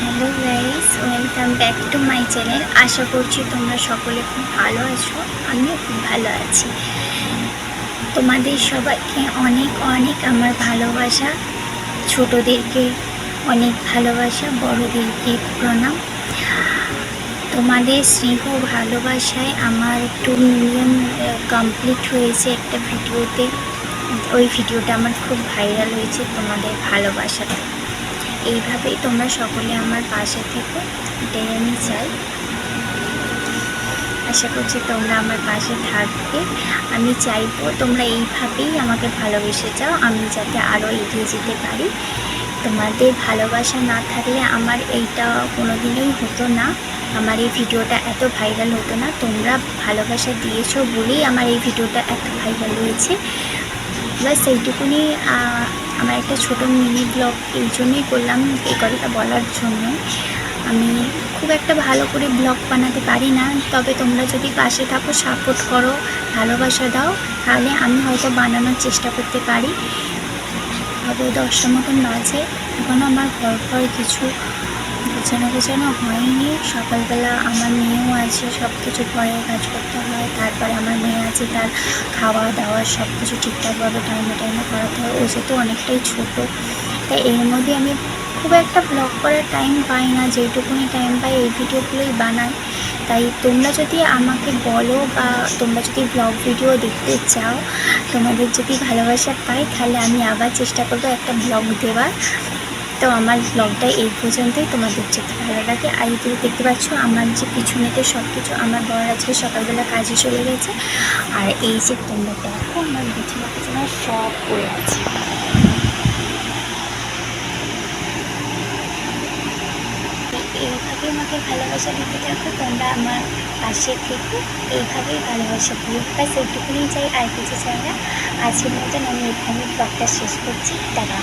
Hello guys welcome back to my channel আশা করছি তোমরা সকলে খুব ভালো আছো, আমিও খুব ভালো আছি। তোমাদের সবাইকে অনেক অনেক আমার ভালোবাসা, ছোটদেরকে অনেক ভালোবাসা, বড়দেরকে প্রণাম। তোমাদের স্নেহ ভালোবাসায় আমার টু মিলিয়ন কমপ্লিট হয়েছে একটা ভিডিওতে। ওই ভিডিওটা আমার খুব ভাইরাল হয়েছে তোমাদের ভালোবাসাতে। এইভাবেই তোমরা সকলে আমার পাশে থেকে, এটাই আমি চাই। আশা করছি তোমরা আমার পাশে থাকবে। আমি চাইব তোমরা এইভাবেই আমাকে ভালোবেসে যাও, আমি যাতে আরও এগিয়ে যেতে পারি। তোমাদের ভালোবাসা না থাকলে আমার এইটা কোনোদিনই হতো না। আমার এই ভিডিওটা এত ভাইরাল হতো না। তোমরা ভালোবাসা দিয়েছ বলেই আমার এই ভিডিওটা এত ভাইরাল হয়েছে। ব্যাস এইটুকুনি আমার একটা ছোট মিনি ব্লগ এই জন্যই করলাম, এই কথাটা বলার জন্য। আমি খুব একটা ভালো করে ব্লগ বানাতে পারি না, তবে তোমরা যদি পাশে থাকো সাপোর্ট করো, ভালোবাসা দাও, তাহলে আমি হয়তো বানানোর চেষ্টা করতে পারি। হবে দশটা মতন বাজে এখনও আমার ঘর ঘর কিছু গোছানো গোছানো হয়নি। সকালবেলা আমার মেয়েও আছে, সব কিছু ঘরের কাজ করতে হয়। তারপরে আমার মেয়ে আছে, তার খাওয়া দাওয়া সব কিছু ঠিকঠাকভাবে টাইমে টাইমে করাতে হয়। ও যেহেতু অনেকটাই ছোটো তাই এর মধ্যে আমি খুব একটা ব্লগ করার টাইম পাই না। যেটুকুনি টাইম পাই এই ভিডিওগুলোই বানাই। তাই তোমরা যদি আমাকে বলো বা তোমরা যদি ব্লগ ভিডিও দেখতে চাও, তোমাদের যদি ভালোবাসা পাই, তাহলে আমি আবার চেষ্টা করব একটা ব্লগ দেওয়ার। তো আমার ব্লগটা এই পর্যন্তই। তোমাদের যদি ভালো লাগে, আর যে দেখতে পাচ্ছ, আমার যে পিছনেতে সব কিছু আমার বর আজকে সকালবেলা কাজে চলে গেছে। আর এই যে তোমরা দেখো, আমার বিছানা পিছনে সব পড়ে আছে। এইভাবে আমাকে ভালোবাসা দিতে থাকো, তোমরা আমার পাশে থেকে। এইভাবেই ভালোবাসা দিও। ব্যাস এইটুকুনি চাই, আর কিছু চাই না। আজকের মতন আমি এখানে ব্লগটা শেষ করছি। টাটা।